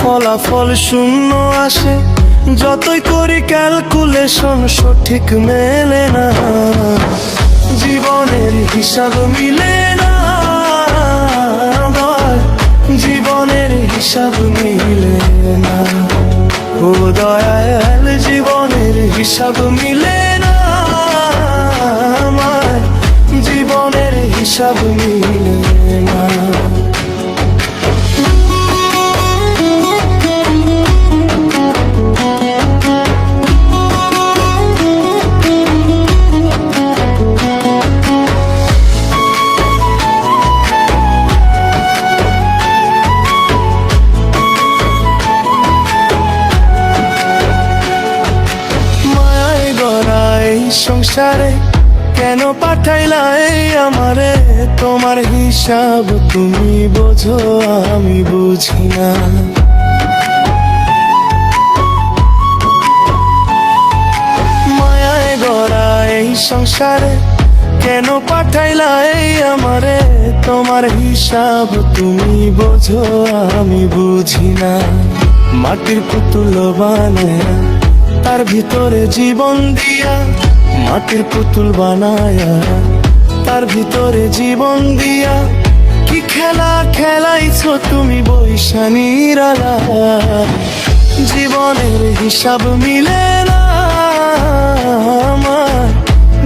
ফলাফল শূন্য আসে। যতই করি ক্যালকুলেশন সঠিক মেলে না। জীবনের হিসাব মিলে না। জীবনের হিসাব মিলে না। ও দয়াল, জীবনের হিসাব মিলে না। আমার জীবনের হিসাব মিলে সংসারে কেন পাঠাইলা এই আমারে? তোমার হিসাব তুমি বোঝো, আমি বুঝি না। মায়ায় গড়া এই সংসারে কেন পাঠাইলা এই আমারে? তোমার হিসাব তুমি বোঝো, আমি বুঝি না। মাটির পুতুল বানায় তার ভিতরে জীবন দিয়া মাটির পুতুল বানায়া, তার ভিতরে জীবন দিয়া কি খেলা খেলাইছো তুমি বৈশানীর জীবনের হিসাব মিলে না আমার,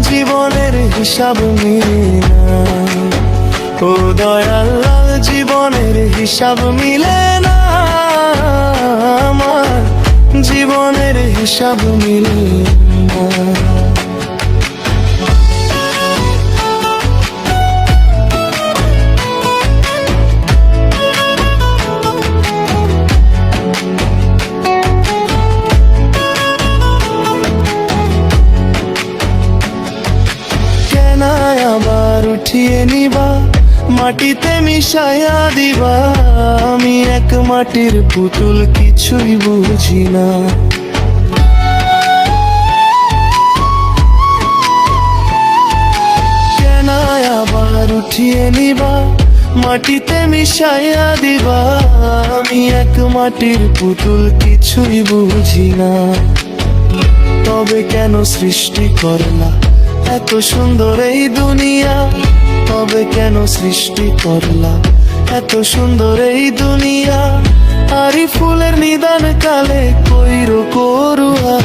জীবনের হিসাব মিলে না। ও দয়াল জীবনের হিসাব মিলে না আমার, জীবনের হিসাব মিলে মাটিতে মিশাইয়া দিবা। আমি এক মাটির পুতুল, কিছুই বুঝি না। আবার উঠিয়ে নিবা, মাটিতে মিশাইয়া দিবা। আমি এক মাটির পুতুল, কিছুই বুঝি না। তবে কেন সৃষ্টি করলা এত সুন্দর এই দুনিয়া? তবে কেন সৃষ্টি করলা? এত সুন্দর এই দুনিয়া, আরি ফুলের নিদান কালে কইর করুয়া?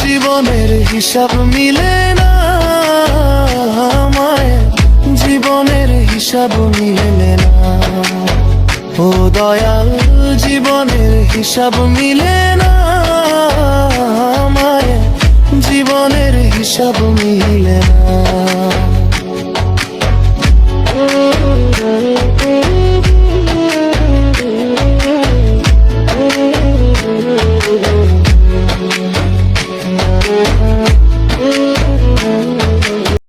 জীবনের হিসাব মিলে না আমায় জীবনের হিসাব মিলে না। ও দয়াল, জীবনের হিসাব মিলে না আমায় জীবনের হিসাব মিলে না।